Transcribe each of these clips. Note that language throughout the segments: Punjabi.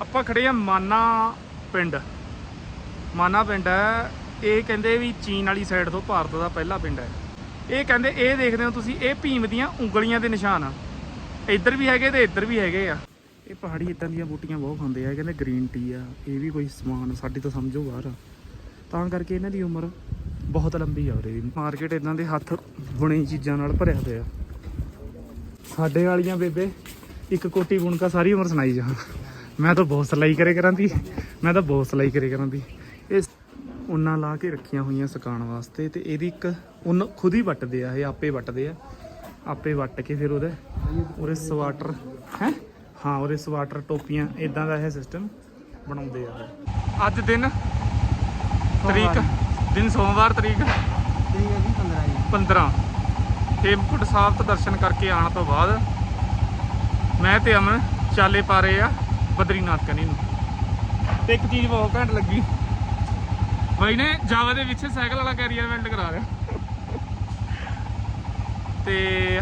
ਆਪਾਂ ਖੜੇ ਆ ਮਾਨਾ ਪਿੰਡ। ਮਾਨਾ ਪਿੰਡ ਹੈ। ਇਹ ਕਹਿੰਦੇ ਵੀ ਚੀਨ ਵਾਲੀ ਸਾਈਡ ਤੋਂ ਭਾਰਤ ਦਾ ਪਹਿਲਾ ਪਿੰਡ ਹੈ। ਇਹ ਕਹਿੰਦੇ, ਇਹ ਦੇਖਦੇ ਹੋ ਤੁਸੀਂ, ਇਹ ਭੀਮ ਦੀਆਂ ਉਂਗਲੀਆਂ ਦੇ ਨਿਸ਼ਾਨ ਆ। ਇੱਧਰ ਵੀ ਹੈਗੇ ਤੇ ਇੱਧਰ ਵੀ ਹੈਗੇ ਆ। ਇਹ ਪਹਾੜੀ ਇਦਾਂ ਦੀਆਂ ਬੂਟੀਆਂ ਬਹੁਤ ਖਾਂਦੇ ਆ ਕਹਿੰਦੇ ਗ੍ਰੀਨ ਟੀ ਆ। ਇਹ ਵੀ ਕੋਈ ਸਮਾਨ ਸਾਡੀ ਤਾਂ ਸਮਝੋ ਬਾਹਰ ਆ। ਤਾਂ ਕਰਕੇ ਇਹਨਾਂ ਦੀ ਉਮਰ ਬਹੁਤ ਲੰਬੀ ਆ ਉਰੇ ਦੀ ਮਾਰਕੀਟ ਇਦਾਂ ਦੇ ਹੱਥ ਬੁਣੀ ਚੀਜ਼ਾਂ ਨਾਲ ਭਰਿਆ ਪਿਆ। ਸਾਡੇ ਵਾਲੀਆਂ ਬੇਬੇ, ਇੱਕ ਕੋਟੀ ਬੁਣਕਾ ਸਾਰੀ ਉਮਰ ਸੁਣਾਈ ਜਾਣ। ਮੈਂ ਤਾਂ ਬਹੁਤ ਸਲਾਈ ਕਰੇ ਕਰਾਂਦੀ। ਮੈਂ ਤਾਂ ਬਹੁਤ ਸਲਾਈ ਕਰੇ ਕਰਾਂਦੀ। ਇਹ ਉਹਨਾਂ ਲਾ ਕੇ ਰੱਖੀਆਂ ਹੋਈਆਂ ਸੁਕਾਉਣ ਵਾਸਤੇ ਤੇ ਇਹਦੀ ਇੱਕ ਉਨ ਖੁਦ ਹੀ ਵੱਟਦੇ ਆ ਇਹ ਆਪੇ ਵੱਟਦੇ ਆ। ਆਪੇ ਵੱਟ ਕੇ ਫਿਰ ਉਹਦੇ ਉਹਦੇ ਸਵਾਟਰ ਹੈ? ਹਾਂ ਉਹਦੇ ਸਵਾਟਰ ਟੋਪੀਆਂ ਇਦਾਂ ਦਾ ਇਹ ਸਿਸਟਮ ਬਣਾਉਂਦੇ ਆ। ਅੱਜ ਦਿਨ ਤਰੀਕ ਦਿਨ ਸੋਮਵਾਰ ਤਰੀਕ। ਠੀਕ ਹੈ ਜੀ 15 ਜੀ। 15 ਹੇਮਕੁੰਟ ਸਾਹਿਬ ਤੋਂ ਦਰਸ਼ਨ ਕਰਕੇ ਆਉਣ ਤੋਂ ਬਾਅਦ ਮੈਂ ਤੇ ਅਮਨ ਚਾਲੇ ਪਾ ਰਹੇ ਆ। ਬਦਰੀਨਾਥ ਕਨੀ ਨੂੰ। ਤੇ ਇੱਕ ਚੀਜ਼ ਬਹੁਤ ਘੈਂਟ ਲੱਗੀ। ਬਾਈ ਨੇ ਜਾਵਾ ਦੇ ਵਿੱਚ ਸਾਈਕਲ ਵਾਲਾ ਕੈਰੀਅਰ ਵੈਲਡ ਕਰਾ ਲਿਆ। ਤੇ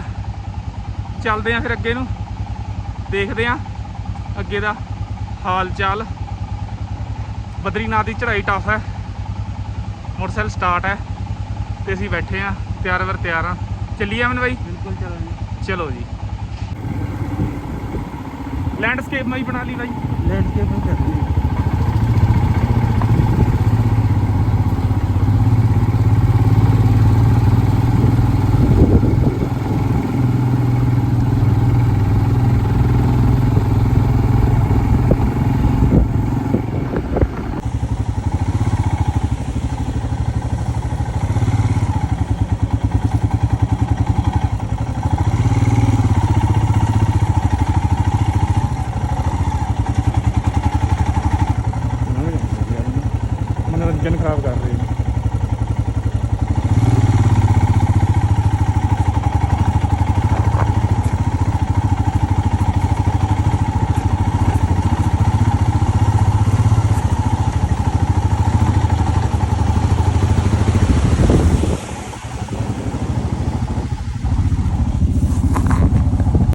ਚੱਲਦੇ ਆ ਫਿਰ ਅੱਗੇ ਨੂੰ। ਦੇਖਦੇ ਆ ਅੱਗੇ ਦਾ ਹਾਲ ਚਾਲ। ਬਦਰੀਨਾਥ ਦੀ ਚੜ੍ਹਾਈ ਟਫ ਹੈ। ਮੋਟਰਸਾਈਕਲ ਸਟਾਰਟ ਹੈ। ਤੇ ਅਸੀਂ ਬੈਠੇ ਆ ਤਿਆਰ ਵਰ ਤਿਆਰ ਆ। ਚੱਲੀਏ ਅਮਨ ਬਾਈ? ਬਿਲਕੁਲ ਚਲੋ ਜੀ ਚਲੋ ਜੀ। ਲੈਂਡਸਕੇਪ ਮੈਂ ਹੀ ਬਣਾ ਲਈ ਬਾਈ। ਲੈਂਡਸਕੇਪ ਨੂੰ ਕਰਦੇ ਹਾਂ ਮਨੋਰੰਜਨ ਖਰਾਬ ਕਰ ਰਹੇ ਨੇ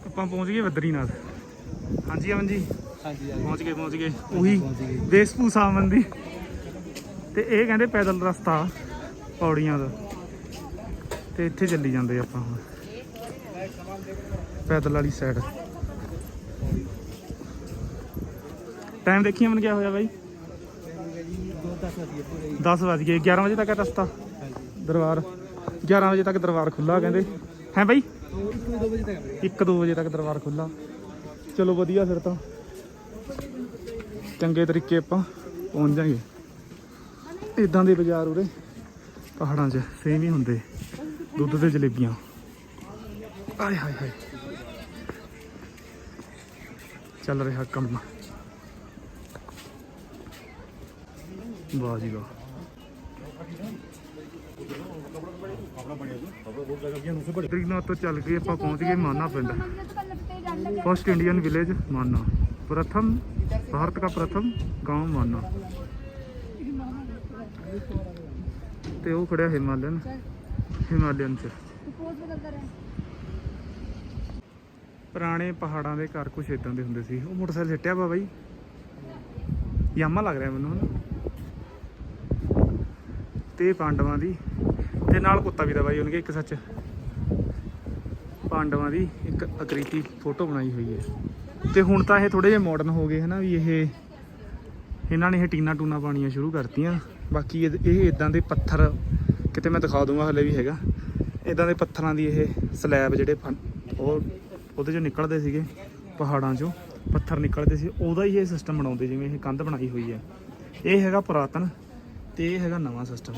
ਆਪਾਂ ਪਹੁੰਚ ਗਏ ਬਦਰੀਨਾਥ। ਹਾਂਜੀ ਅਮਨ ਜੀ। ਹਾਂਜੀ ਪਹੁੰਚ ਗਏ ਪਹੁੰਚ ਗਏ। ਉਹੀ। ਦੇਸਪੂ ਸਾਮਨ ਦੀ। ਤੇ ਇਹ ਕਹਿੰਦੇ ਪੈਦਲ ਰਸਤਾ ਪੌੜੀਆਂ ਦਾ। ਤੇ ਇੱਥੇ ਚੱਲੀ ਜਾਂਦੇ ਆਪਾਂ ਹੁਣ। ਪੈਦਲ ਵਾਲੀ ਸਾਈਡ ਟਾਈਮ ਦੇਖੀਏ ਮਨ ਕਿਆ ਹੋਇਆ ਬਾਈ? ਦਸ ਵਜੇ 10 ਵਜ ਗਏ 11 ਵਜੇ ਤੱਕ ਹੈ ਰਸਤਾ। ਦਰਬਾਰ। 11 ਵਜੇ ਤੱਕ ਦਰਬਾਰ ਖੁੱਲਾ ਕਹਿੰਦੇ। ਹੈ ਬਾਈ? ਇੱਕ ਦੋ ਵਜੇ ਤੱਕ 1-2 ਵਜੇ ਤੱਕ ਦਰਬਾਰ ਖੁੱਲਾ ਚਲੋ ਵਧੀਆ ਫਿਰ ਤਾਂ। ਚੰਗੇ ਤਰੀਕੇ ਆਪਾਂ ਪਹੁੰਚ ਜਾਾਂਗੇ। ਇਦਾਂ ਦੇ ਬਾਜ਼ਾਰ ਉਰੇ ਪਹਾੜਾਂ 'ਚ ਸੇਮ ਹੀ ਹੁੰਦੇ ਦੁੱਧ ਤੇ ਜਲੇਬੀਆਂ ਆਏ ਹਾਏ ਹਾਏ ਚੱਲ ਰਿਹਾ ਕੰਮ ਵਾਹ ਜੀ ਵਾਹ ਬਦਰੀਨਾਥ ਤੋਂ ਚੱਲ ਕੇ ਆਪਾਂ ਪਹੁੰਚ ਗਏ ਮਾਨਾ ਪਿੰਡ फर्स्ट इंडियन विलेज माना प्रथम भारत का प्रथम गांव माना ਤੇ ਉਹ ਖੜਿਆ ਹਿਮਾਲਯਨ ਹਿਮਾਲਯਨ ਚ। ਪੁਰਾਣੇ ਪਹਾੜਾਂ ਦੇ ਘਰ ਕੁਛ ਇਦਾਂ ਦੇ ਹੁੰਦੇ ਸੀ। ਉਹ ਮੋਟਰਸਾਈਕਲ ਸਿੱਟਿਆ ਵਾ ਬਾਈ ਯਾਮਾ ਲੱਗ ਰਿਹਾ ਮੈਨੂੰ ਤੇ ਪਾਂਡਵਾਂ ਦੀ, ਤੇ ਨਾਲ ਕੁੱਤਾ ਵੀ ਦਾ ਬਾਈ ਉਹਨਗੇ ਇੱਕ ਸੱਚ। ਪਾਂਡਵਾਂ ਦੀ ਇੱਕ ਅਕ੍ਰਿਤੀ ਫੋਟੋ ਬਣਾਈ ਹੋਈ ਹੈ ਤੇ ਹੁਣ ਤਾਂ ਇਹ ਥੋੜੇ ਜਿਹਾ ਮਾਡਰਨ ਹੋ ਗਏ ਹਨਾ ਵੀ ਇਹ, ਇਹਨਾਂ ਨੇ ਇਹ ਟੀਨਾ ਟੂਨਾ ਪਾਣੀਆਂ ਸ਼ੁਰੂ ਕਰਤੀਆਂ। ਬਾਕੀ ਇਹ ਇਹ ਇਦਾਂ ਦੇ ਪੱਥਰ ਕਿਤੇ ਮੈਂ ਦਿਖਾ ਦੂੰਗਾ ਹਲੇ ਵੀ ਹੈਗਾ। ਇਦਾਂ ਦੇ ਪੱਥਰਾਂ ਦੀ ਇਹ ਸਲੈਬ ਜਿਹੜੇ ਫਨ- ਉਹ ਉਹਦੇ ਚੋਂ ਨਿਕਲਦੇ ਸੀਗੇ ਪਹਾੜਾਂ ਚੋਂ, ਪੱਥਰ ਨਿਕਲਦੇ ਸੀ। ਉਹਦਾ ਹੀ ਇਹ ਸਿਸਟਮ ਬਣਾਉਂਦੇ ਜਿਵੇਂ ਇਹ ਕੰਧ ਬਣਾਈ ਹੋਈ ਹੈ। ਇਹ ਹੈਗਾ ਪੁਰਾਤਨ ਤੇ ਇਹ ਹੈਗਾ ਨਵਾਂ ਸਿਸਟਮ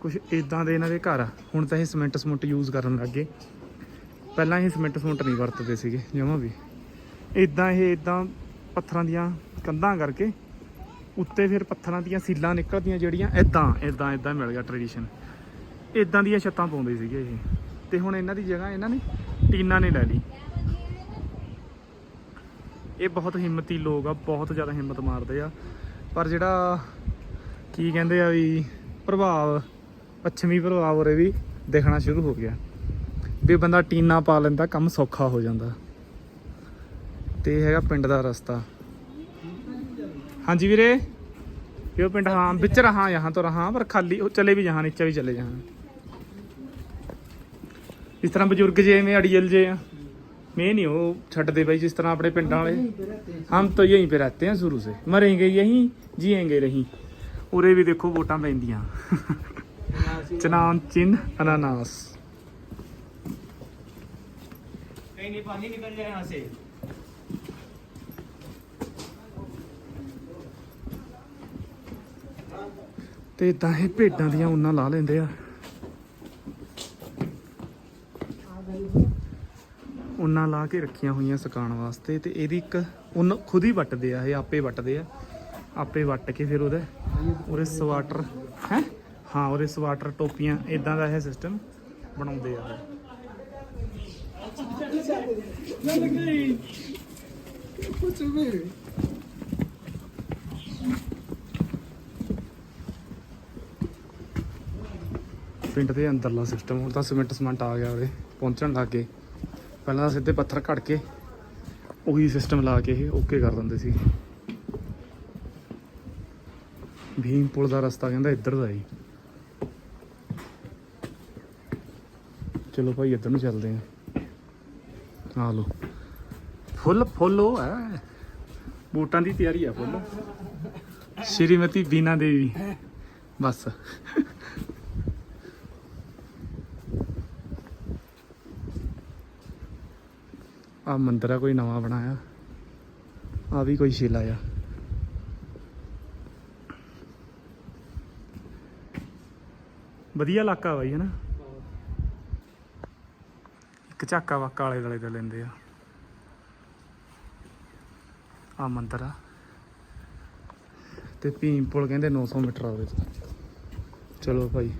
ਕੁਝ ਇਦਾਂ ਦੇ ਇਹਨਾਂ ਦੇ ਘਰ ਆ। ਹੁਣ ਤਾਂ ਇਹ ਸਿਮੈਂਟ ਸਮੁੰਟ ਯੂਜ਼ ਕਰਨ ਲੱਗ ਗਏ। ਪਹਿਲਾਂ ਇਹ ਸਿਮੈਂਟ ਸਮੁੰਟ ਨਹੀਂ ਵਰਤਦੇ ਸੀਗੇ, ਜਮਾਂ ਵੀ। ਇਦਾਂ ਇਹ ਇਦਾਂ ਪੱਥਰਾਂ ਦੀਆਂ ਕੰਧਾਂ ਕਰਕੇ ਉੱਤੇ ਫਿਰ ਪੱਥਰਾਂ ਦੀਆਂ ਸੀਲਾਂ ਨਿਕਲਦੀਆਂ ਜਿਹੜੀਆਂ ਇਦਾਂ ਇਦਾਂ ਇਦਾਂ ਮਿਲ ਗਿਆ ਟ੍ਰੈਡੀਸ਼ਨ ਇਦਾਂ ਦੀਆਂ ਛੱਤਾਂ ਪਾਉਂਦੇ ਸੀਗੇ ਇਹ। ਤੇ ਹੁਣ ਇਹਨਾਂ ਦੀ ਜਗ੍ਹਾ ਇਹਨਾਂ ਨੇ ਟੀਨਾ ਨੇ ਲੈ ਲਈ। ਇਹ ਬਹੁਤ ਹਿੰਮਤੀ ਲੋਕ ਆ, ਬਹੁਤ ਜ਼ਿਆਦਾ ਹਿੰਮਤ ਮਾਰਦੇ ਆ। ਪਰ ਜਿਹੜਾ ਕੀ ਕਹਿੰਦੇ ਆ ਵੀ ਪ੍ਰਭਾਵ, ਪੱਛਮੀ ਪ੍ਰਭਾਵ ਉਰੇ ਵੀ ਦੇਖਣਾ ਸ਼ੁਰੂ ਹੋ ਗਿਆ। ਵੀ ਬੰਦਾ ਟੀਨਾ ਪਾ ਲੈਂਦਾ, ਕੰਮ ਸੌਖਾ ਹੋ ਜਾਂਦਾ। ਤੇ ਹੈਗਾ ਪਿੰਡ ਦਾ ਰਸਤਾ। ਹਾਂਜੀ ਵੀਰੇ ਇਹ ਪਿੰਡ ਹਾਂ ਵਿੱਚ ਰਹਾ ਯਹਾਂ ਤੋਂ ਰਹਾ ਪਰ ਖਾਲੀ ਉਹ ਚਲੇ ਵੀ ਜਹਾਂ ਨੀਚੇ ਵੀ ਚਲੇ ਜਹਾਂ ਇਸ ਤਰ੍ਹਾਂ ਬਜ਼ੁਰਗ ਜੇ ਐਵੇਂ ਅੜੀਲ ਜੇ ਆ ਮੈਂ ਨਹੀਂ ਉਹ ਛੱਡਦੇ ਬਾਈ ਜਿਸ ਤਰ੍ਹਾਂ ਆਪਣੇ ਪਿੰਡਾਂ ਵਾਲੇ ਹਮ ਤਾਂ ਯਹੀਂ पे रहते हैं शुरू से मरेंगे यहीं जिएंगे रहीं ਉਰੇ ਵੀ ਦੇਖੋ ਵੋਟਾਂ ਪੈਂਦੀਆਂ ਚਨਾਨ ਚਿੰਨ ਅਨਾਨਾਸ कहीं नहीं पानी निकल जाए यहाँ से ਤੇ ਇਦਾਂ ਇਹ ਭੇਡਾਂ ਦੀਆਂ ਉਹਨਾਂ ਲਾ ਲੈਂਦੇ ਆ। ਉਹਨਾਂ ਲਾ ਕੇ ਰੱਖੀਆਂ ਹੋਈਆਂ ਸੁਕਾਉਣ ਵਾਸਤੇ ਤੇ ਇਹਦੀ ਇੱਕ ਉਹਨਾਂ ਖੁਦ ਹੀ ਵੱਟਦੇ ਆ, ਇਹ ਆਪੇ ਵੱਟਦੇ ਆ। ਆਪੇ ਵੱਟ ਕੇ ਫਿਰ ਉਹਦਾ, ਉਹਦੇ ਸਵਾਟਰ, ਹੈ? ਹਾਂ, ਉਹਦੇ ਸਵਾਟਰ ਟੋਪੀਆਂ ਇਦਾਂ ਦਾ ਇਹ ਸਿਸਟਮ ਬਣਾਉਂਦੇ ਆ। ਕੁਝ ਵੀ ਪਿੰਡ ਦੇ ਅੰਦਰਲਾ ਸਿਸਟਮ ਹੁਣ ਤਾਂ ਸਿਮੈਂਟ ਸਮੈਂਟ ਆ ਗਿਆ ਉਹਦੇ ਪਹੁੰਚਣ ਲੱਗ ਗਏ। ਪਹਿਲਾਂ ਤਾਂ ਸਿੱਧੇ ਪੱਥਰ ਘੜ ਕੇ ਉਹੀ ਸਿਸਟਮ ਲਾ ਕੇ ਇਹ ਓਕੇ ਕਰ ਦਿੰਦੇ ਸੀ। ਭੀਮ ਪੁਲ ਦਾ ਰਸਤਾ ਕਹਿੰਦਾ ਇੱਧਰ ਦਾ ਜੀ। ਚਲੋ ਭਾਈ, ਇੱਧਰ ਨੂੰ ਚੱਲਦੇ ਆ ਆ ਲੋ ਫੁੱਲ, ਫੁੱਲੋ ਹੈ। ਬੂਟਾਂ ਦੀ ਤਿਆਰੀ ਆ ਫੁੱਲ। ਸ਼੍ਰੀਮਤੀ ਬੀਨਾ ਦੇਵੀ। ਬਸ। ਆ ਮੰਦਿਰ ਆ ਕੋਈ ਨਵਾਂ ਬਣਾਇਆ। ਆ ਵੀ ਕੋਈ ਸ਼ਿਲਾ ਆ। ਵਧੀਆ ਇਲਾਕਾ ਬਾਈ ਹੈ ਨਾ ਇੱਕ ਝਾਕਾ ਵਾਕਾ ਵਾਲੇ ਦਲੇ ਤੇ ਲੈਂਦੇ ਆ। ਆ ਮੰਦਿਰ। ਆ ਤੇ ਪੁਲ ਕਹਿੰਦੇ 900 ਮੀਟਰ ਆ ਉਹਦੇ ਤੋਂ ਚਲੋ ਭਾਈ,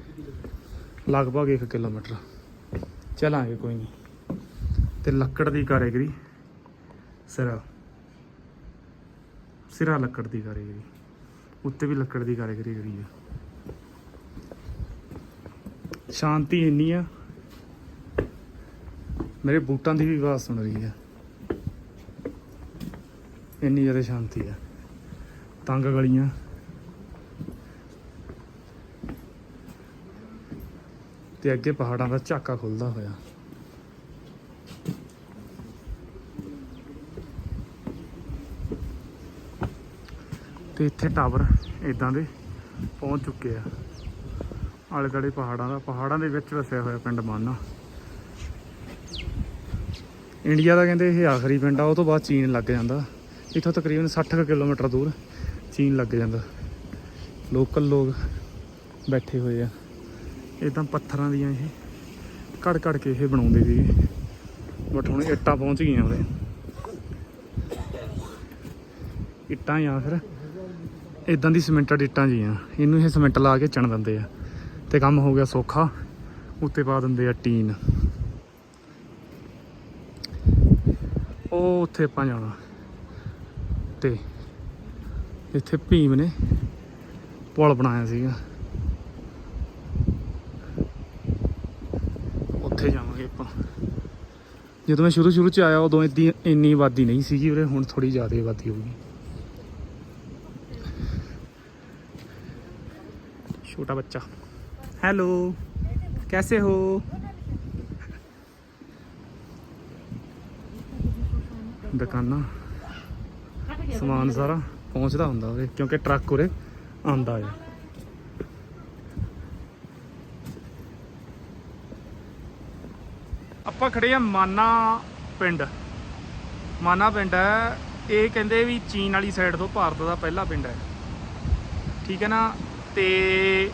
ਲਗਭਗ 1 ਕਿਲੋਮੀਟਰ। ਚਲਾਂਗੇ ਕੋਈ ਨਹੀਂ ਤੇ ਲੱਕੜ ਦੀ ਕਾਰੀਗਰੀ। ਸਿਰਾ। ਸਿਰਾ ਲੱਕੜ ਦੀ ਕਾਰੀਗਰੀ। ਉੱਤੇ ਵੀ ਲੱਕੜ ਦੀ ਕਾਰੀਗਰੀ ਕਰੀ ਆ। ਸ਼ਾਂਤੀ ਇੰਨੀ ਆ। ਮੇਰੇ ਬੂਟਾਂ ਦੀ ਵੀ ਆਵਾਜ਼ ਸੁਣ ਰਹੀ ਆ। ਇੰਨੀ ਜ਼ਿਆਦਾ ਸ਼ਾਂਤੀ ਆ। ਤੰਗ ਗਲੀਆਂ। ਤੇ ਅੱਗੇ ਪਹਾੜਾਂ ਦਾ ਝਾਕਾ ਖੁੱਲਦਾ ਹੋਇਆ। ਤੇ ਇੱਥੇ ਟਾਵਰ ਇਦਾਂ ਦੇ ਪਹੁੰਚ ਚੁੱਕੇ ਆ। ਆਲੇ ਪਹਾੜਾਂ ਦਾ, ਪਹਾੜਾਂ ਦੇ ਵਿੱਚ ਵਸਿਆ ਹੋਇਆ ਪਿੰਡ ਮਾਨਾ। ਇੰਡੀਆ ਦਾ ਕਹਿੰਦੇ ਇਹ ਆਖਰੀ ਪਿੰਡ ਆ, ਉਹ ਤੋਂ ਬਾਅਦ ਚੀਨ ਲੱਗ ਜਾਂਦਾ। ਇੱਥੋਂ ਤਕਰੀਬਨ 60 ਕੁ ਕਿਲੋਮੀਟਰ ਦੂਰ ਚੀਨ ਲੱਗ ਜਾਂਦਾ। ਲੋਕਲ ਲੋਕ ਬੈਠੇ ਹੋਏ ਆ। ਇਹ ਪੱਥਰਾਂ ਦੀਆਂ ਇਹ ਘੜ ਘੜ ਕੇ ਇਹ ਬਣਾਉਂਦੇ ਸੀ। ਬਟ ਹੁਣ ਇੱਟਾਂ ਪਹੁੰਚ ਗਈਆਂ ਉਹਦੇ ਇੱਟਾਂ ਜਾਂ ਫਿਰ ਇਦਾਂ ਦੀ ਸਿਮੈਂਟਡ ਇੱਟਾਂ ਜੀਆਂ। ਇਹਨੂੰ ਇਹ ਸਿਮੈਂਟ ਲਾ ਕੇ ਚਣ ਦਿੰਦੇ ਆ। ਤੇ ਕੰਮ ਹੋ ਗਿਆ ਸੌਖਾ। ਉੱਤੇ ਪਾ ਦਿੰਦੇ ਆ ਟੀਨ। ਉਹ ਉੱਥੇ ਆਪਾਂ ਜਾਣਾ। ਤੇ ਇੱਥੇ ਭੀਮ ਨੇ ਪੁਲ ਬਣਾਇਆ ਸੀਗਾ। ਉੱਥੇ ਜਾਵਾਂਗੇ ਆਪਾਂ। ਜਦੋਂ ਮੈਂ ਸ਼ੁਰੂ ਸ਼ੁਰੂ ਚ ਆਇਆ, ਉਦੋਂ ਇੰਨੀ ਇੰਨੀ ਆਬਾਦੀ ਨਹੀਂ ਸੀਗੀ ਉਰੇ। ਹੁਣ ਥੋੜੀ ਜ਼ਿਆਦਾ ਆਬਾਦੀ ਹੋ ਗਈ छोटा बच्चा हेलो कैसे हो ਦੁਕਾਨਾਂ ਸਮਾਨ ਸਾਰਾ ਪਹੁੰਚਦਾ ਹੁੰਦਾ ਉਹਦੇ ਕਿਉਂਕਿ ਟਰੱਕ ਉਰੇ ਆਂਦਾ ਆ ਆਪਾਂ ਖੜੇ ਆ ਮਾਨਾ ਪਿੰਡ ਮਾਨਾ ਪਿੰਡ ਹੈ ਇਹ ਕਹਿੰਦੇ ਵੀ ਚੀਨ ਵਾਲੀ ਸਾਈਡ ਤੋਂ ਭਾਰਤ ਦਾ ਪਹਿਲਾ ਪਿੰਡ ਹੈ ਠੀਕ ਹੈ ਨਾ ਤੇ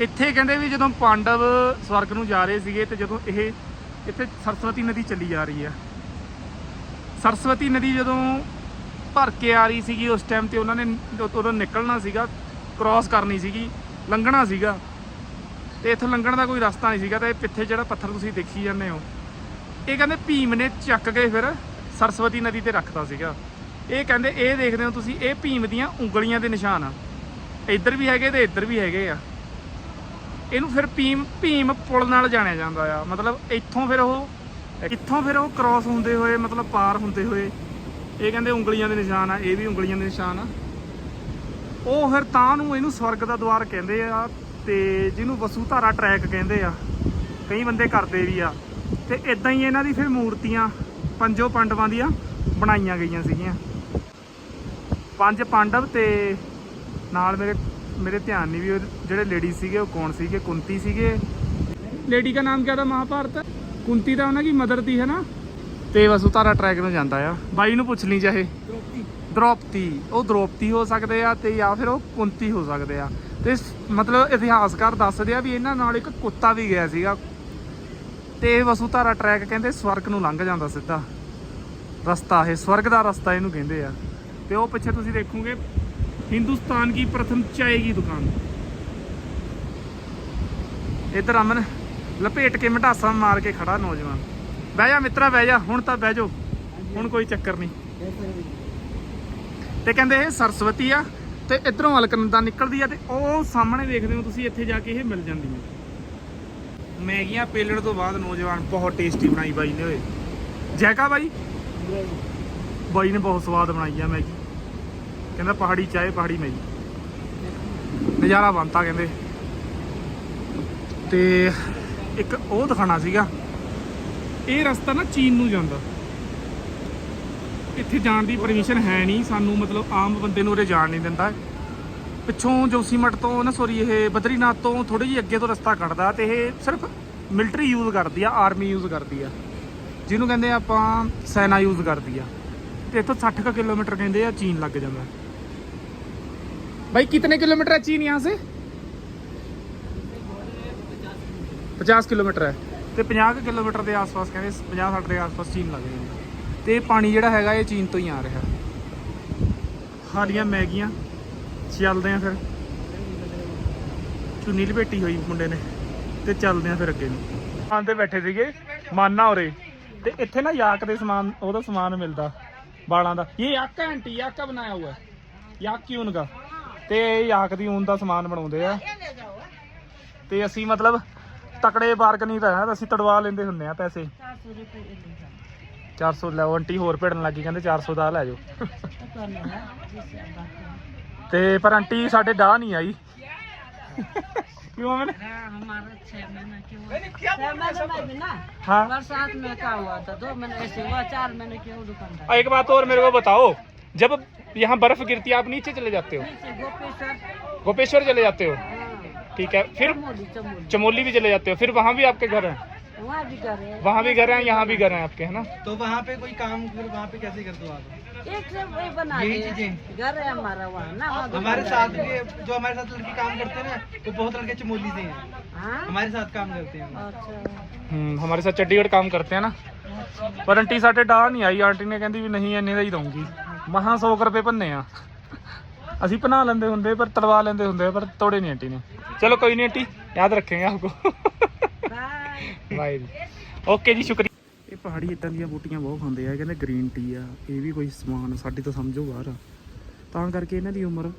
ਇੱਥੇ ਕਹਿੰਦੇ ਵੀ ਜਦੋਂ ਪਾਂਡਵ ਸਵਰਗ ਨੂੰ ਜਾ ਰਹੇ ਸੀਗੇ ਤੇ ਜਦੋਂ ਇਹ ਇੱਥੇ ਸਰਸਵਤੀ ਨਦੀ ਚੱਲੀ ਜਾ ਰਹੀ ਹੈ ਸਰਸਵਤੀ ਨਦੀ ਜਦੋਂ ਭਰ ਕੇ ਆ ਰਹੀ ਸੀਗੀ, ਉਸ ਟਾਈਮ ਤੇ ਉਹਨਾਂ ਨੇ ਉਦੋਂ ਨਿਕਲਣਾ ਸੀਗਾ ਕ੍ਰਾਸ ਕਰਨੀ ਸੀਗੀ, ਲੰਘਣਾ ਸੀਗਾ। ਤੇ ਇੱਥੋਂ ਲੰਘਣ ਦਾ ਕੋਈ ਰਸਤਾ ਨਹੀਂ ਸੀਗਾ ਤੇ ਪਿੱਛੇ ਜਿਹੜਾ ਪੱਥਰ ਤੁਸੀਂ ਦੇਖੀ ਜਾਂਦੇ ਹੋ, ਇਹ ਕਹਿੰਦੇ ਭੀਮ ਨੇ ਚੱਕ ਕੇ ਫਿਰ ਸਰਸਵਤੀ ਨਦੀ ਤੇ ਰੱਖਤਾ ਸੀਗਾ। ਇਹ ਕਹਿੰਦੇ, ਇਹ ਦੇਖਦੇ ਹੋ ਤੁਸੀਂ, ਇਹ ਭੀਮ ਦੀਆਂ ਉਂਗਲੀਆਂ ਦੇ ਨਿਸ਼ਾਨ ਆ। ਇੱਧਰ ਵੀ ਹੈਗੇ ਤੇ ਇੱਧਰ ਵੀ ਹੈਗੇ ਆ। ਇਹਨੂੰ ਫਿਰ ਭੀਮ ਭੀਮ ਪੁਲ ਨਾਲ ਜਾਣਿਆ ਜਾਂਦਾ ਆ। ਮਤਲਬ ਇੱਥੋਂ ਫਿਰ ਉਹ, ਇੱਥੋਂ ਫਿਰ ਉਹ ਕ੍ਰਾਸ ਹੁੰਦੇ ਹੋਏ, ਮਤਲਬ ਪਾਰ ਹੁੰਦੇ ਹੋਏ, ਇਹ ਕਹਿੰਦੇ ਉਂਗਲੀਆਂ ਦੇ ਨਿਸ਼ਾਨ ਆ, ਇਹ ਵੀ ਉਂਗਲੀਆਂ ਦੇ ਨਿਸ਼ਾਨ ਆ। ਉਹ ਫਿਰ ਤਾਂ ਨੂੰ ਇਹਨੂੰ ਸਵਰਗ ਦਾ ਦਵਾਰ ਕਹਿੰਦੇ ਆ ਤੇ ਜਿਹਨੂੰ ਵਸੂਧਾਰਾ ਟਰੈਕ ਕਹਿੰਦੇ ਆ। ਕਈ ਬੰਦੇ ਕਰਦੇ ਵੀ ਆ। ਤੇ ਇਦਾਂ ਹੀ ਇਹਨਾਂ ਦੀ ਫਿਰ ਮੂਰਤੀਆਂ ਪੰਜੋ ਪਾਂਡਵਾਂ ਦੀਆਂ ਬਣਾਈਆਂ ਗਈਆਂ ਸੀਗੀਆਂ। ਪੰਜ ਪਾਂਡਵ ਤੇ ਨਾਲ ਮੇਰੇ ਮੇਰੇ ਧਿਆਨ ਨਹੀਂ ਵੀ ਉਹ ਜਿਹੜੇ ਲੇਡੀ ਸੀਗੇ ਉਹ ਕੌਣ ਸੀਗੇ ਕੁੰਤੀ ਸੀਗੇ? ਲੇਡੀ ਦਾ ਨਾਮ ਕਿਆ था ਮਹਾਭਾਰਤ? ਕੁੰਤੀ ਦਾ ਉਹਨਾਂ ਦੀ ਮਦਰ ਦੀ ਹੈ ਨਾ ਤੇ ਵਸੂਧਾਰਾ ਟਰੈਕ ਨੂੰ ਜਾਂਦਾ ਆ। ਬਾਈ ਨੂੰ ਪੁੱਛ ਲਈ ਚਾਹੇ। ਦ੍ਰੋਪਤੀ ਉਹ ਦ੍ਰੋਪਤੀ ਹੋ ਸਕਦੇ ਆ ਤੇ ਜਾਂ ਫਿਰ ਉਹ ਕੁੰਤੀ ਹੋ ਸਕਦੇ ਆ। ਤੇ ਮਤਲਬ ਇਤਿਹਾਸਕਾਰ ਦੱਸਦੇ ਆ ਵੀ ਇਹਨਾਂ ਨਾਲ ਇੱਕ ਕੁੱਤਾ ਵੀ ਗਿਆ ਸੀਗਾ। ਤੇ ਇਹ ਵਸੂਧਾਰਾ ਟਰੈਕ ਕਹਿੰਦੇ ਸਵਰਗ ਨੂੰ ਲੰਘ ਜਾਂਦਾ ਸਿੱਧਾ। ਰਸਤਾ ਇਹ ਸਵਰਗ ਦਾ ਰਸਤਾ ਇਹਨੂੰ ਕਹਿੰਦੇ ਆ। ਤੇ ਉਹ ਪਿੱਛੇ ਤੁਸੀਂ ਦੇਖੋਗੇ ਹਿੰਦੁਸਤਾਨ ਦੀ ਪ੍ਰਥਮ ਚਾय की ਦੁਕਾਨ? ਇੱਧਰ ਅਮਨ ਲਪੇਟ ਕੇ ਮਟਾਸਾ ਮਾਰ ਕੇ ਖੜਾ ਨੌਜਵਾਨ। ਬਹਿ ਜਾ ਮਿੱਤਰਾ ਬਹਿ ਜਾ ਹੁਣ ਤਾਂ ਬਹਿ ਜਾ ਹੁਣ ਕੋਈ ਚੱਕਰ ਨਹੀਂ। ਤੇ ਕਹਿੰਦੇ ਇਹ ਸਰਸਵਤੀ ਆ ਤੇ ਇਧਰੋਂ ਅਲਕਨੰਦਾ ਨਿਕਲਦੀ ਆ ਤੇ ਉਹ ਸਾਹਮਣੇ ਦੇਖਦੇ ਹੋ ਤੁਸੀਂ ਇੱਥੇ ਜਾ ਕੇ ਇਹ ਮਿਲ ਜਾਂਦੀਆਂ ਮੈਗੀਆਂ ਪੇਲਣ ਤੋਂ ਬਾਅਦ ਨੌਜਵਾਨ ਬਹੁਤ ਟੇਸਟੀ ਬਣਾਈ ਬਾਈ ਨੇ ਓਏ। ਜੈਕਾ ਬਾਈ? ਬਾਈ ਨੇ ਬਹੁਤ ਸਵਾਦ ਬਣਾਈ ਆ ਮੈਗੀ। ਕਹਿੰਦਾ ਪਹਾੜੀ ਚਾਏ ਪਹਾੜੀ ਮੈਗੀ ਨਜ਼ਾਰਾ ਬਣਤਾ ਕਹਿੰਦੇ। ਤੇ ਇੱਕ ਉਹ ਦਿਖਾਣਾ ਸੀਗਾ। ਇਹ ਰਸਤਾ ਨਾ ਚੀਨ ਨੂੰ ਜਾਂਦਾ। ਇੱਥੇ ਜਾਣ ਦੀ ਪਰਮਿਸ਼ਨ ਹੈ ਨਹੀਂ, ਸਾਨੂੰ ਮਤਲਬ ਆਮ ਬੰਦੇ ਨੂੰ ਉਰੇ ਜਾਣ ਨਹੀਂ ਦਿੰਦਾ। ਪਿੱਛੋਂ ਜੋਸੀਮਠ ਤੋਂ ਨਾ ਸੋਰੀ ਇਹ ਬਦਰੀਨਾਥ ਤੋਂ ਥੋੜੀ ਜਿਹੀ ਅੱਗੇ ਤੋਂ ਰਸਤਾ ਕੱਢਦਾ ਤੇ ਇਹ ਸਿਰਫ ਮਿਲਟਰੀ ਯੂਜ਼ ਕਰਦੀ ਆ ਆਰਮੀ ਯੂਜ਼ ਕਰਦੀ ਆ। ਜਿਹਨੂੰ ਕਹਿੰਦੇ ਆਪਾਂ ਸੈਨਾ ਯੂਜ਼ ਕਰਦੀ ਆ। ਤੇ ਇੱਥੋਂ 60 ਕੁ ਕਿਲੋਮੀਟਰ ਕਹਿੰਦੇ ਆ, ਚੀਨ ਲੱਗ ਜਾਂਦਾ। भाई कितने किलोमीटर है चीन यहाँ से 50 ਕਿਲੋਮੀਟਰ ਹੈ ਤੇ 50 ਕੁ ਕਿਲੋਮੀਟਰ ਦੇ ਆਸ-ਪਾਸ ਕਹਿੰਦੇ 50 60 ਦੇ ਆਸ-ਪਾਸ ਚੀਨ ਲੱਗ ਜਾਂਦਾ ਤੇ ਇਹ ਪਾਣੀ ਜਿਹੜਾ ਹੈਗਾ ਇਹ ਚੀਨ ਤੋਂ ਹੀ ਆ ਰਿਹਾ ਹਾਲੀਆਂ ਮੈਗੀਆਂ ਚੱਲਦੇ ਆ ਫਿਰ ਚੁੰਨੀ ਲਪੇਟੀ ਹੋਈ ਮੁੰਡੇ ਨੇ ਤੇ ਚੱਲਦੇ ਆ ਫਿਰ ਅੱਗੇ ਨੂੰ ਦੁਕਾਨ ਤੇ ਬੈਠੇ ਸੀਗੇ ਮਾਨਾ ਉਰੇ ਤੇ ਇੱਥੇ ਨਾ ਯਾਕ ਦੇ ਸਮਾਨ ਉਹਦਾ ਸਮਾਨ ਮਿਲਦਾ ਬਾਲਾਂ ਦਾ ਇਹ ਯਾਕ ਹੈ ਆਂਟੀ ਯਾਕ का बनाया हुआ है ਯਾਕ ਕੀ ਉਨਗਾ ਤੇ ਇਹ ਯਾਕ ਦੀ ਊਨ ਦਾ ਸਮਾਨ ਬਣਾਉਂਦੇ ਆ ਤੇ ਅਸੀਂ ਮਤਲਬ ਤਕੜੇ ਬਾਰਕ ਨਹੀਂ ਤਾਂ ਹੈ ਅਸੀਂ ਤੜਵਾ ਲੈਂਦੇ ਹੁੰਨੇ ਆ ਪੈਸੇ 400 ਲੈ ਆਂਟੀ ਹੋਰ ਭੇੜਨ ਲੱਗੀ ਕਹਿੰਦੇ 400 ਦਾ ਲੈ ਜਾਓ ਤੇ ਪਰ ਆਂਟੀ ਸਾਡੇ ਡਾਹ ਨਹੀਂ ਆਈ ਕਿਉਂ ਮੈਨੇ हमारा छह महीना क्यों छह महीने में भी ना हाँ बरसात में क्या हुआ था दो महीने ऐसे हुआ चार महीने क्यों दुकानदार एक बात और मेरे को बताओ जब तो यहाँ बर्फ़ गिरती है आप नीचे चले जाते हो। गोपेश्वर। चले जाते हो। हाँ। ठीक है फिर चमोली भी चले जाते हो। फिर वहाँ भी आपके घर है? वहाँ भी घर है। यहाँ भी घर है आपके है ना? तो वहाँ पे कोई काम फिर वहाँ पे कैसे करते हो आप? एक से वही घर है हमारा वहाँ ना? हमारे साथ भी जो हमारे साथ लड़की काम करते हैं ना वो बहुत लड़के चमोली से हैं। हाँ? हमारे साथ काम करते हैं। अच्छा। हम्म, हमारे साथ चंडीगढ़ काम करते हैं ना। पर आंटी साढ़े डाह नहीं आई। आंटी ने कहती भी नहीं इन्हें ही दूँगी। ਮਹਾ 100 ਰੁਪਏ ਭੰਨੇ ਆ। ਅਸੀਂ ਭਨਾ ਲੈਂਦੇ ਹੁੰਦੇ, ਪਰ ਤੜਵਾ ਲੈਂਦੇ ਹੁੰਦੇ ਪਰ ਤੋੜੇ ਨਹੀਂ ਆਂਟੀ ਨੇ। ਚਲੋ ਕੋਈ ਨਹੀਂ ਆਂਟੀ, ਯਾਦ ਰੱਖਾਂਗੇ ਆਪਕੋ। ਬਾਏ ਬਾਏ ਜੀ ਓਕੇ ਜੀ, ਸ਼ੁਕਰੀਆ। ਇਹ ਪਹਾੜੀ ਇਦਾਂ ਦੀਆਂ ਬੂਟੀਆਂ ਬਹੁਤ ਖਾਂਦੇ ਆ ਕਹਿੰਦੇ ਗ੍ਰੀਨ ਟੀ ਆ, ਇਹ ਵੀ ਕੋਈ ਸਮਾਨ, ਸਾਡੀ ਤਾਂ ਸਮਝੋ ਬਾਹਰ ਆ। ਤਾਂ ਕਰਕੇ ਇਹਨਾਂ ਦੀ ਉਮਰ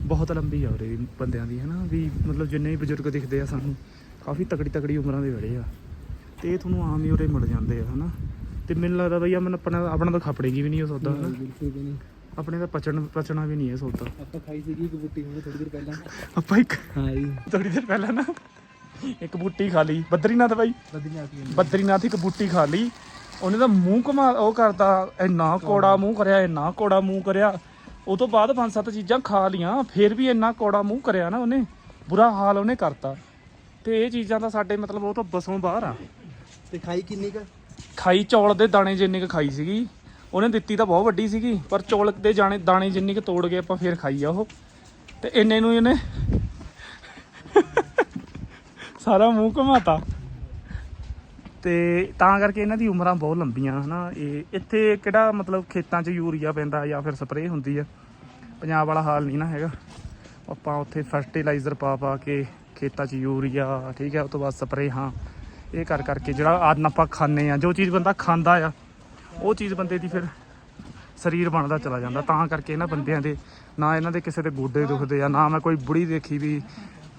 ਬਹੁਤ ਲੰਬੀ ਆ ਉਰੇ ਬੰਦਿਆਂ ਦੀ, ਹਨਾ? ਵੀ ਮਤਲਬ ਜਿੰਨੇ ਬਜ਼ੁਰਗ ਦਿਖਦੇ ਆ ਸਾਨੂੰ, ਕਾਫੀ ਤਕੜੀ ਤਕੜੀ ਉਮਰਾਂ ਦੇ ਵੇੜੇ ਆ। ਤੇ ਇਹ ਤੁਹਾਨੂੰ ਆਮ ਹੀ ਉਰੇ ਮਿਲ ਜਾਂਦੇ ਆ, ਹਨਾ? ਤੇ ਮੈਨੂੰ ਲੱਗਦਾ ਬਈ ਮਨ ਆਪਣਾ ਆਪਣਾ ਤਾਂ ਖਾਪੜੇਗੀ ਵੀ ਨਹੀਂ ਉਹ ਸੌਦਾ ਬਿਲਕੁਲ ਨਹੀਂ। ਆਪਣੇ ਤਾਂ ਪਚਣ ਪਚਣਾ ਵੀ ਨਹੀਂ ਹੈ ਸੌਦਾ। ਆਪਾਂ ਖਾਈ ਸੀਗੀ ਇੱਕ ਬੁੱਟੀ ਹੁਣ ਥੋੜੀ ਦੇਰ ਪਹਿਲਾਂ। ਆਪਾਂ ਇੱਕ ਹਾਂ ਥੋੜੀ ਦੇਰ ਪਹਿਲਾਂ ਨਾ ਇੱਕ ਬੁੱਟੀ ਖਾ ਲਈ। ਬਦਰੀਨਾਥ ਬਾਈ। ਬਦਰੀਨਾਥ ਬਦਰੀਨਾਥ ਇੱਕ ਬੁੱਟੀ ਖਾ ਲਈ। ਉਹਨੇ ਤਾਂ ਮੂੰਹ ਘਮਾ ਉਹ ਕਰਤਾ। ਇੰਨਾ ਕੋੜਾ ਮੂੰਹ ਕਰਿਆ ਇੰਨਾ ਕੋੜਾ ਮੂੰਹ ਕਰਿਆ। ਉਹ ਤੋਂ ਬਾਅਦ ਪੰਜ ਸੱਤ ਚੀਜ਼ਾਂ ਖਾ ਲੀਆਂ। ਫਿਰ ਵੀ ਇੰਨਾ ਕੋੜਾ ਮੂੰਹ ਕਰਿਆ ਨਾ ਉਹਨੇ। ਬੁਰਾ ਹਾਲ ਉਹਨੇ ਕਰਤਾ। ਤੇ ਇਹ ਚੀਜ਼ਾਂ ਦਾ ਸਾਡੇ ਮਤਲਬ ਉਹ ਤਾਂ ਬਸੋਂ ਬਾਹਰ ਆ। ਤੇ ਖਾਈ ਕਿੰਨੀ ਕ? ਖਾਈ ਚੌਲ ਦੇ ਦਾਣੇ ਜਿੰਨੀ ਕੁ ਖਾਈ ਸੀਗੀ, ਉਹਨੇ ਦਿੱਤੀ ਤਾਂ ਬਹੁਤ ਵੱਡੀ ਸੀਗੀ, ਪਰ ਚੌਲ ਦੇ ਜਾਣੇ, ਦਾਣੇ ਜਿੰਨੀ ਕੁ ਤੋੜ ਕੇ ਆਪਾਂ ਫੇਰ ਖਾਈ ਆ ਉਹ। ਤੇ ਇੰਨੇ ਨੂੰ ਇਹਨੇ ਸਾਰਾ ਮੂੰਹ ਘਮਾਤਾ। ਤੇ ਤਾਂ ਕਰਕੇ ਇਹਨਾਂ ਦੀ ਉਮਰਾਂ ਬਹੁਤ ਲੰਬੀਆਂ, ਹਨਾ। ਇਹ ਇੱਥੇ ਕਿਹੜਾ ਮਤਲਬ ਖੇਤਾਂ 'ਚ ਯੂਰੀਆ ਪੈਂਦਾ ਜਾਂ ਫਿਰ ਸਪਰੇਅ ਹੁੰਦੀ ਆ? ਪੰਜਾਬ ਵਾਲਾ ਹਾਲ ਨਹੀਂ ਨਾ ਹੈਗਾ। ਆਪਾਂ ਉੱਥੇ ਫਰਟੀਲਾਈਜ਼ਰ ਪਾ ਪਾ ਕੇ ਖੇਤਾਂ 'ਚ ਯੂਰੀਆ, ਠੀਕ ਹੈ ਉਸ ਤੋਂ ਬਾਅਦ ਸਪਰੇਅ ਹਾਂ ਇਹ ਕਰ ਕਰਕੇ ਜਿਹੜਾ ਆਦਨ ਆਪਾਂ ਖਾਂਦੇ ਆ ਜੋ ਚੀਜ਼ ਬੰਦਾ ਖਾਂਦਾ ਆ, ਉਹ ਚੀਜ਼ ਬੰਦੇ ਦੀ ਫਿਰ ਸਰੀਰ ਬਣਦਾ ਚਲਾ ਜਾਂਦਾ। ਤਾਂ ਕਰਕੇ ਇਹਨਾਂ ਬੰਦਿਆਂ ਦੇ, ਨਾ ਇਹਨਾਂ ਦੇ ਕਿਸੇ ਦੇ ਗੋਡੇ ਦੁਖਦੇ ਆ, ਨਾ ਮੈਂ ਕੋਈ ਬੁੜੀ ਦੇਖੀ ਵੀ,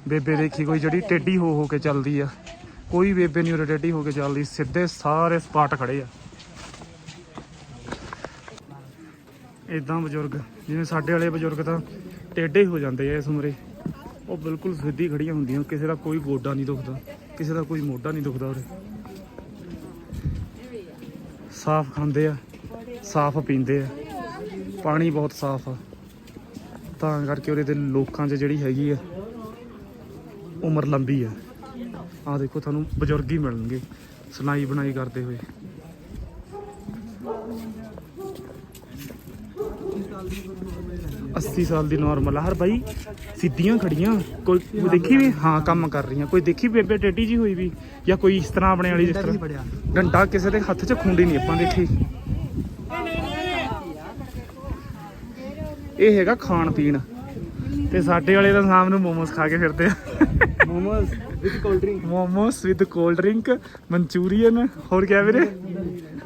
ਬੇਬੇ ਦੇਖੀ ਕੋਈ ਜਿਹੜੀ ਟੇਢੀ ਹੋ ਹੋ ਕੇ ਚੱਲਦੀ ਆ। ਕੋਈ ਬੇਬੇ ਨਹੀਂ ਉਰੇ ਟੇਢੀ ਹੋ ਕੇ ਚੱਲਦੀ, ਸਿੱਧੇ ਸਾਰੇ ਸਪਾਟ ਖੜੇ ਆ। ਇਦਾਂ ਬਜ਼ੁਰਗ, ਜਿਵੇਂ ਸਾਡੇ ਵਾਲੇ ਬਜ਼ੁਰਗ ਤਾਂ ਟੇਢੇ ਹੋ ਜਾਂਦੇ ਆ ਇਸ ਉਮਰੇ। ਉਹ ਬਿਲਕੁਲ ਸਿੱਧੀ ਖੜੀਆਂ ਹੁੰਦੀਆਂ, ਕਿਸੇ ਦਾ ਕੋਈ ਗੋਡਾ ਨਹੀਂ ਦੁਖਦਾ। ਕਿਸੇ ਦਾ ਕੋਈ ਮੋਢਾ ਨਹੀਂ ਦੁਖਦਾ ਉਰੇ। ਸਾਫ਼ ਖਾਂਦੇ ਆ, ਸਾਫ਼ ਪੀਂਦੇ ਆ। ਪਾਣੀ ਬਹੁਤ ਸਾਫ਼ ਆ। ਤਾਂ ਕਰਕੇ ਉਰੇ ਦੇ ਲੋਕਾਂ 'ਚ ਜਿਹੜੀ ਹੈਗੀ ਆ, ਉਮਰ ਲੰਬੀ ਆ। ਆ ਦੇਖੋ, ਤੁਹਾਨੂੰ ਬਜ਼ੁਰਗ ਹੀ ਮਿਲਣਗੇ। ਸੁਣਾਈ ਬਣਾਈ ਕਰਦੇ ਹੋਏ। ਅੱਸੀ ਸਾਲ ਦੀ ਨਾਰਮਲ ਹਰ ਬਾਈ ਸਿੱਧੀਆਂ ਖੜੀਆਂ ਕੋਈ ਦੇਖੀ ਵੀ ਹਾਂ ਕੰਮ ਕਰ ਰਹੀਆਂ ਕੋਈ ਦੇਖੀ ਬੇਬੇ ਟੇਢੀ ਜੀ ਹੋਈ ਵੀ ਜਾਂ ਕੋਈ ਇਸ ਤਰ੍ਹਾਂ ਆਪਣੇ ਵਾਲੀ ਜਿਸ ਤਰ੍ਹਾਂ ਡੰਡਾ ਕਿਸੇ ਦੇ ਹੱਥ 'ਚ ਖੁੰਡੀ ਨਹੀਂ ਆਪਾਂ ਦੇਖੀ ਇਹ ਹੈਗਾ ਖਾਣ ਪੀਣ ਤੇ ਸਾਡੇ ਵਾਲੇ ਤਾਂ ਸ਼ਾਮ ਨੂੰ ਮੋਮੋਸ ਖਾ ਕੇ ਫਿਰਦੇ ਆ momos with cold drink momos with cold drink Manchurian ਹੋਰ ਕਿਆ ਵੀਰੇ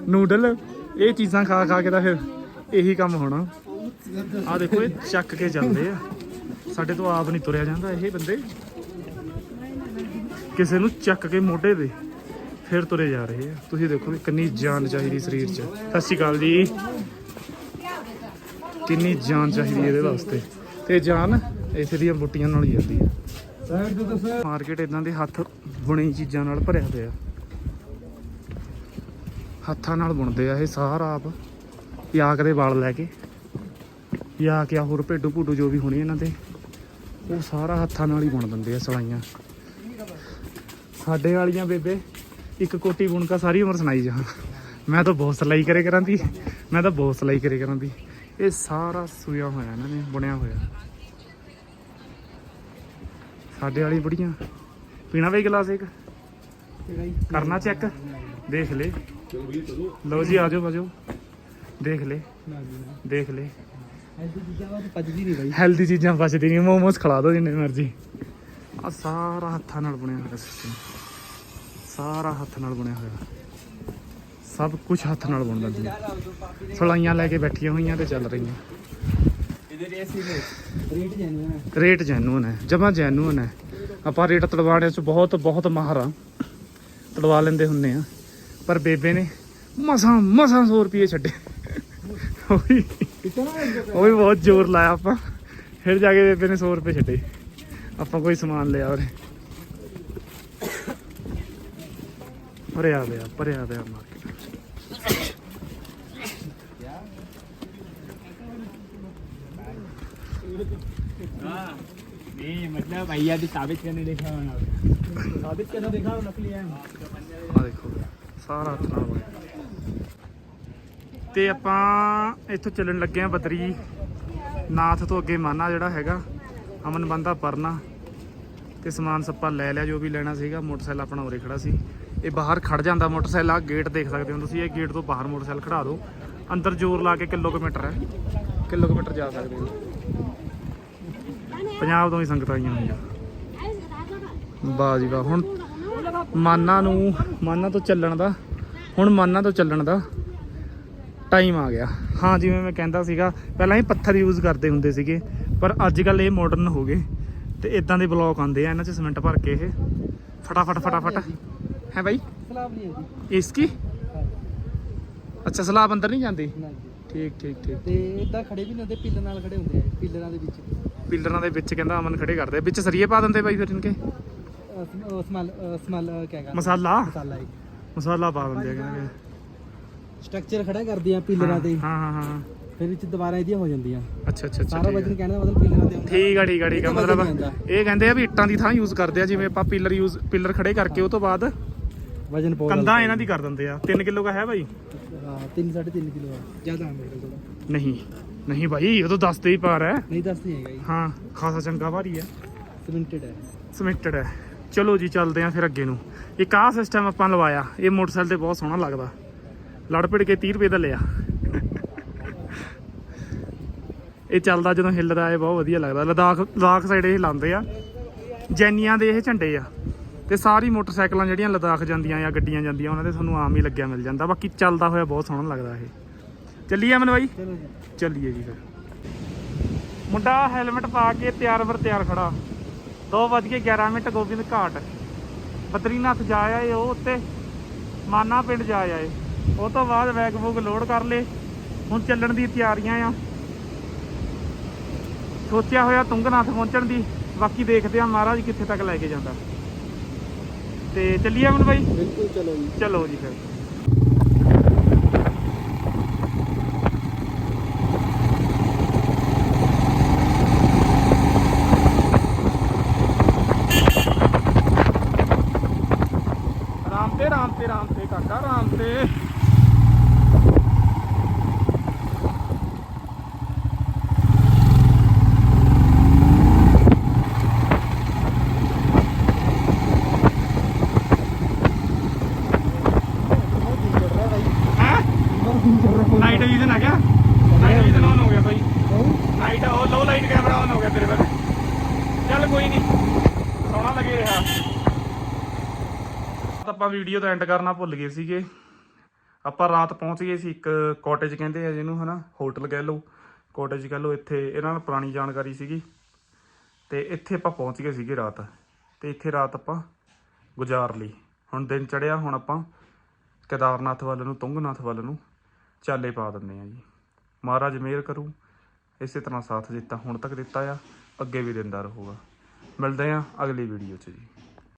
ਨੂਡਲ ਇਹ ਚੀਜ਼ਾਂ ਖਾ ਖਾ ਕੇ ਤਾਂ ਫਿਰ ਇਹੀ ਕੰਮ ਹੋਣਾ ਆ ਦੇਖੋ ਇਹ ਚੱਕ ਕੇ ਚੱਲਦੇ ਆ। ਸਾਡੇ ਤੋਂ ਆਪ ਨਹੀਂ ਤੁਰਿਆ ਜਾਂਦਾ ਇਹ ਬੰਦੇ। ਕਿਸੇ ਨੂੰ ਚੱਕ ਕੇ ਮੋਢੇ ਦੇ ਫਿਰ ਤੁਰੇ ਜਾ ਰਹੇ ਆ। ਤੁਸੀਂ ਦੇਖੋ ਵੀ ਕਿੰਨੀ ਜਾਨ ਚਾਹੀਦੀ ਸਰੀਰ 'ਚ। ਸਤਿ ਸ਼੍ਰੀ ਅਕਾਲ ਜੀ। ਕਿੰਨੀ ਜਾਨ ਚਾਹੀਦੀ ਇਹਦੇ ਵਾਸਤੇ। ਤੇ ਜਾਨ ਇਸੇ ਦੀਆਂ ਬੁੱਟੀਆਂ ਨਾਲ ਹੀ ਜਾਂਦੀ ਹੈ ਸਾਈਡ ਤੋਂ ਮਾਰਕੀਟ ਇਦਾਂ ਦੇ ਹੱਥ ਬੁਣੀ ਚੀਜ਼ਾਂ ਨਾਲ ਭਰਿਆ ਪਿਆ। ਹੱਥਾਂ ਨਾਲ ਬੁਣਦੇ ਆ ਇਹ ਸਾਰਾ ਆਪ। ਯਾਕ ਦੇ ਵਾਲ ਲੈ ਕੇ। ਜਾਂ ਕਿਆ ਹੋਰ ਭੇਡੂ ਭੂਡੂ ਜੋ ਵੀ ਹੋਣੀ ਇਹਨਾਂ ਦੇ, ਉਹ ਸਾਰਾ ਹੱਥਾਂ ਨਾਲ ਹੀ ਬੁਣ ਦਿੰਦੇ ਆ ਸਲਾਈਆਂ। ਸਾਡੇ ਵਾਲੀਆਂ ਬੇਬੇ, ਇੱਕ ਕੋਟੀ ਬੁਣਕਾ ਸਾਰੀ ਉਮਰ ਸੁਣਾਈ ਜਾ ਮੈਂ ਤਾਂ ਬਹੁਤ ਸਲਾਈ ਕਰੇ ਕਰਾਂਦੀ, ਮੈਂ ਤਾਂ ਬਹੁਤ ਸਲਾਈ ਕਰੇ ਕਰਾਂਦੀ। ਇਹ ਸਾਰਾ ਸੂਇਆ ਹੋਇਆ ਇਹਨਾਂ ਨੇ, ਬੁਣਿਆ ਹੋਇਆ। ਸਾਡੇ ਵਾਲੀ ਬੜੀਆਂ, ਪੀਣਾ ਵੀ ਗਲਾਸ ਇੱਕ? ਕਰਨਾ ਚੈੱਕ ਦੇਖ ਲੈ। ਲਓ ਜੀ ਆਜੋ ਆਜੋ ਦੇਖ ਲੈ। ਦੇਖ ਲੈ। ਐਸੀ ਚੀਜ਼ਾਂ ਵਾ ਪੱਜਦੀ ਨਹੀਂ ਬਾਈ। ਹੈਲਦੀ ਚੀਜ਼ਾਂ ਬਚਦੀ ਨਹੀਂ ਮੋਮੋਸ ਖਿਲਾ ਦੋ ਜਿੰਨੇ ਮਰਜ਼ੀ। ਆ ਸਾਰਾ ਹੱਥਾਂ ਨਾਲ ਬਣਿਆ ਹੋਇਆ ਸਿਸਟਮ ਸਾਰਾ ਹੱਥ ਨਾਲ ਬਣਿਆ ਹੋਇਆ। ਸਭ ਕੁਝ ਹੱਥ ਨਾਲ ਬੁਣ ਦਿੰਦੇ ਸਲਾਈਆਂ ਲੈ ਕੇ ਬੈਠੀਆਂ ਹੋਈਆਂ ਤੇ ਚੱਲ ਰਹੀਆਂ। ਐਸੀ ਨੇ ਰੇਟ ਜੈਨੂਨ ਹੈ। ਰੇਟ ਜੈਨੂਨ ਹੈ ਜਮਾ ਜੈਨੂਨ ਹੈ। ਆਪਾਂ ਰੇਟ ਤੜਵਾਣੇ ਚ ਬਹੁਤ ਬਹੁਤ ਮਾਹਰ ਆ। ਤੜਵਾ ਲੈਂਦੇ ਹੁੰਨੇ ਆ। ਪਰ ਬੇਬੇ ਨੇ ਮਸਾਂ ਮਸਾਂ 100 ਰੁਪਏ ਛੱਡੇ। ਉਹ। ਉਹ ਵੀ ਬਹੁਤ ਜ਼ੋਰ ਲਾਇਆ ਆਪਾਂ ਫਿਰ ਜਾ ਕੇ ਬੇਬੇ ਨੇ 100 ਰੁਪਏ ਛੱਡੇ ਆਪਾਂ ਕੋਈ ਸਮਾਨ ਲਿਆ ਉਰੇ ਉਰੇ ਆ ਗਿਆ ਪਰੇ ਆ ਗਿਆ ਮਾਰਕੀਟ नहीं मतलब भैया भी साबित करने देखा साबित करना देखा नकली है ਆ ਦੇਖੋ ਸਾਰਾ ਹੱਥ ਨਾਲ ਬਣਿਆ ਤੇ ਆਪਾਂ ਇੱਥੋਂ ਚੱਲਣ ਲੱਗੇ ਆ ਬਦਰੀ ਨਾਥ ਤੋਂ ਅੱਗੇ ਮਾਨਾ ਜਿਹੜਾ ਹੈਗਾ, ਅਮਨ ਬੰਦਾ ਪਰਨਾ ਤੇ ਸਮਾਨ ਸੱਪਾ ਲੈ ਲਿਆ, ਜੋ ਵੀ ਲੈਣਾ ਸੀਗਾ, ਮੋਟਰਸਾਈਕਲ ਆਪਣਾ ਉਰੇ ਖੜਾ ਸੀ। ਇਹ ਬਾਹਰ ਖੜ ਜਾਂਦਾ ਮੋਟਰਸਾਈਕਲ ਆ ਗੇਟ ਦੇਖ ਸਕਦੇ ਹੋ ਤੁਸੀਂ, ਇਹ ਗੇਟ ਤੋਂ ਬਾਹਰ ਮੋਟਰਸਾਈਕਲ ਖੜਾ ਦਿਓ। ਅੰਦਰ ਜ਼ੋਰ ਲਾ ਕੇ ਕਿਲੋਮੀਟਰ ਹੈ। ਕਿਲੋਮੀਟਰ ਜਾ ਸਕਦੇ ਹੋ। ਪੰਜਾਬ ਤੋਂ ਹੀ ਸੰਗਤਾਂ ਆਈਆਂ ਹੋਈਆਂ। ਵਾਹ ਜੀ ਵਾਹ, ਹੁਣ ਮਾਨਾ ਨੂੰ, ਮਾਨਾ ਤੋਂ ਚੱਲਣ ਦਾ, ਹੁਣ ਮਾਨਾ ਤੋਂ ਚੱਲਣ ਦਾ ਟਾਈਮ ਆ ਗਿਆ। ਹਾਂ ਜਿਵੇਂ ਮੈਂ ਕਹਿੰਦਾ ਸੀਗਾ ਪਹਿਲਾਂ ਹੀ ਪੱਥਰ ਯੂਜ਼ ਕਰਦੇ ਹੁੰਦੇ ਸੀਗੇ ਪਰ ਅੱਜ ਕੱਲ ਇਹ ਮਾਡਰਨ ਹੋ ਗਏ। ਤੇ ਇਦਾਂ ਦੇ ਬਲੌਕ ਆਉਂਦੇ ਆ ਇਹਨਾਂ 'ਚ ਸਿਮੈਂਟ ਭਰ ਕੇ ਇਹ। ਫਟਾਫਟ ਫਟਾਫਟ। ਹੈ ਬਾਈ? ਸਲਾਬ ਨਹੀਂ ਹੈ ਇਸ ਕੀ? ਅੱਛਾ ਸਲਾਬ ਅੰਦਰ ਨਹੀਂ ਜਾਂਦੀ? ਠੀਕ ਠੀਕ ਠੀਕ। ਤੇ ਇਦਾਂ ਖੜੇ ਵੀ ਨਹੀਂ ਹੁੰਦੇ ਪਿੱਲਰ ਨਾਲ ਖੜੇ ਹੁੰਦੇ ਆ ਪਿੱਲਰਾਂ ਦੇ ਵਿੱਚ। ਪਿੱਲਰਾਂ ਦੇ ਵਿੱਚ ਕਹਿੰਦਾ ਅਮਨ ਖੜੇ ਕਰਦੇ ਵਿੱਚ ਸਰੀਏ ਪਾ ਦਿੰਦੇ ਬਾਈ ਫਿਰ ਇਨਕੇ? ਸਮਲ ਸਮਲ ਕਿਆ ਕਹਿੰਦਾ ਮਸਾਲਾ? ਮਸਾਲਾ ਪਾ ਦਿੰਦੇ ਆ ਕਹਿੰਦੇ। ਸਟਰਕਚਰ ਖੜਾ ਕਰਦੀਆਂ ਪਿੱਲਰਾਂ ਤੇ। ਹਾਂ ਹਾਂ ਹਾਂ ਫਿਰ ਵਿੱਚ ਦੁਬਾਰਾ ਇਹਦੀਆਂ ਹੋ ਜਾਂਦੀਆਂ। ਅੱਛਾ ਅੱਛਾ ਅੱਛਾ ਸਾਰਾ ਆ। ਵਜਨ ਕਹਿਣ ਦਾ ਮਤਲਬ ਪਿੱਲਰਾਂ ਤੇ ਹੁੰਦਾ। ਠੀਕ ਆ ਠੀਕ ਆ ਠੀਕ ਆ। ਇਹ ਮਤਲਬ ਇਹ ਕਹਿੰਦੇ ਆ ਵੀ ਇੱਟਾਂ ਦੀ ਥਾਂ ਯੂਜ਼ ਕਰਦੇ ਆ ਜਿਵੇਂ ਆਪਾਂ ਪਿਲਰ ਯੂਜ਼ ਪਿਲਰ ਖੜੇ ਕਰਕੇ ਉਹ ਤੋਂ ਬਾਅਦ ਵਜਨ ਬਹੁਤ ਕੰਧਾਂ ਇਹਨਾਂ ਦੀ ਕਰ ਦਿੰਦੇ ਆ। 3 ਕਿਲੋ ਦਾ ਹੈ ਭਾਈ ਹਾਂ 3 3.5 ਕਿਲੋ ਆ। ਜ਼ਿਆਦਾ ਆ ਮੇਰੇ ਕੋਲ। ਨਹੀਂ ਨਹੀਂ ਭਾਈ ਉਹ ਤਾਂ 10 ਤੇ ਹੀ ਪਾਰ ਹੈ। ਨਹੀਂ ਦੱਸਦੀ ਹੈਗਾ ਜੀ। ਹਾਂ ਖਾਸਾ ਚੰਗਾ ਭਾਰੀ ਹੈ ਸਿਮੈਂਟਡ ਹੈ ਸਮਿਟਡ ਹੈ ਚਲੋ ਜੀ ਚੱਲਦੇ ਆ ਫਿਰ ਅੱਗੇ ਨੂੰ। ਇੱਕ ਆਹ ਸਿਸਟਮ ਆਪਾਂ ਲਵਾਇਆ। ਇਹ ਮੋਟਰਸਾਈਕਲ ਤੇ ਬਹੁਤ ਸੋਹਣਾ ਲੱਗਦਾ। ਲੜ ਭਿੜ ਕੇ 30 ਰੁਪਏ ਦਾ ਲਿਆ। ਇਹ ਚੱਲਦਾ ਜਦੋਂ ਹਿੱਲਦਾ ਇਹ ਬਹੁਤ ਵਧੀਆ ਲੱਗਦਾ। ਲਦਾਖ ਲਦਾਖ ਸਾਈਡ ਇਹ ਲਾਉਂਦੇ ਆ। ਜੈਨੀਆਂ ਦੇ ਇਹ ਝੰਡੇ ਆ। ਤੇ ਸਾਰੀ ਮੋਟਰਸਾਈਕਲਾਂ ਜਿਹੜੀਆਂ ਲਦਾਖ ਜਾਂਦੀਆਂ ਆ ਗੱਡੀਆਂ ਜਾਂਦੀਆਂ ਉਹਨਾਂ ਦੇ ਤੁਹਾਨੂੰ ਆਮ ਹੀ ਲੱਗਿਆ ਮਿਲ ਜਾਂਦਾ। ਬਾਕੀ ਚੱਲਦਾ ਹੋਇਆ ਬਹੁਤ ਸੋਹਣਾ ਲੱਗਦਾ ਇਹ। ਚੱਲੀਏ ਅਮਨ ਬਾਈ? ਚਲੋ ਜੀ। ਚੱਲੀਏ ਜੀ ਫਿਰ। ਮੁੰਡਾ ਹੈਲਮਟ ਪਾ ਕੇ ਤਿਆਰ ਵਰ ਤਿਆਰ ਖੜਾ। 2 ਵੱਜ ਕੇ 11 ਮਿੰਟ ਗੋਬਿੰਦ ਘਾਟ। ਬਦਰੀਨਾਥ ਜਾ ਆਏ ਉਹ ਉੱਤੇ। ਮਾਨਾ ਪਿੰਡ ਜਾ ਆਏ ਉਹ ਤੋਂ ਬਾਅਦ ਬੈਗ ਬੁੱਕ ਲੋਡ ਕਰ ਲੇ ਹੁਣ ਚੱਲਣ ਦੀ ਤਿਆਰੀਆਂ ਆ। ਸੋਚਿਆ ਹੋਇਆ ਤੁੰਗਨਾਥ ਪਹੁੰਚਣ ਦੀ। ਬਾਕੀ ਦੇਖਦੇ ਆ ਮਹਾਰਾਜ ਕਿੱਥੇ ਤੱਕ ਲੈ ਕੇ ਜਾਂਦਾ। ਤੇ ਚੱਲੀਏ ਮਨ ਬਾਈ? ਬਿਲਕੁਲ ਚਲੋ ਜੀ ਚਲੋ ਜੀ ਫਿਰ। ਨਾਈਟ ਵਿਜ਼ਨ ਆ ਗਿਆ? ਨਾਈਟ ਵਿਜ਼ਨ ਆਨ ਹੋ ਗਿਆ ਬਾਈ ਨਾਈਟ ਉਹ ਲੋ ਲਾਈਟ ਕੈਮਰਾ ਆਨ ਹੋ ਗਿਆ ਤੇਰੇ ਕੋਲ। ਚੱਲ ਕੋਈ ਨਹੀਂ ਸੋਹਣਾ ਲੱਗੇ ਰਿਹਾ। ਆਪਾਂ ਵੀਡੀਓ ਦਾ ਐਂਡ ਕਰਨਾ ਭੁੱਲ ਗਏ ਸੀਗੇ। ਆਪਾਂ ਰਾਤ ਪਹੁੰਚ ਗਏ ਸੀ ਇੱਕ ਕਾਟੇਜ ਕਹਿੰਦੇ ਆ ਜਿਹਨੂੰ, ਹਨਾ? ਹੋਟਲ ਕਹਿ ਲਓ। ਕਾਟੇਜ ਕਹਿ ਲਓ, ਇੱਥੇ ਇਹਨਾਂ ਨਾਲ ਪੁਰਾਣੀ ਜਾਣਕਾਰੀ ਸੀਗੀ। ਤੇ ਇੱਥੇ ਆਪਾਂ ਪਹੁੰਚ ਗਏ ਸੀਗੇ ਰਾਤ। ਤੇ ਇੱਥੇ ਰਾਤ ਆਪਾਂ ਗੁਜ਼ਾਰ ਲਈ। ਹੁਣ ਦਿਨ ਚੜਿਆ ਹੁਣ ਆਪਾਂ ਕੇਦਾਰਨਾਥ ਵੱਲ ਨੂੰ, ਤੁੰਗਨਾਥ ਵੱਲ ਨੂੰ। ਚਾਲੇ ਪਾ ਦਿੰਦੇ ਆ ਜੀ। ਮਹਾਰਾਜ ਮਿਹਰ ਕਰੂ। ਇਸੇ ਤਰ੍ਹਾਂ ਸਾਥ ਦਿੱਤਾ, ਹੁਣ ਤੱਕ ਦਿੱਤਾ ਆ। ਅੱਗੇ ਵੀ ਦਿੰਦਾ ਰਹੂਗਾ। ਮਿਲਦੇ ਆ ਅਗਲੀ ਵੀਡੀਓ 'ਚ ਜੀ।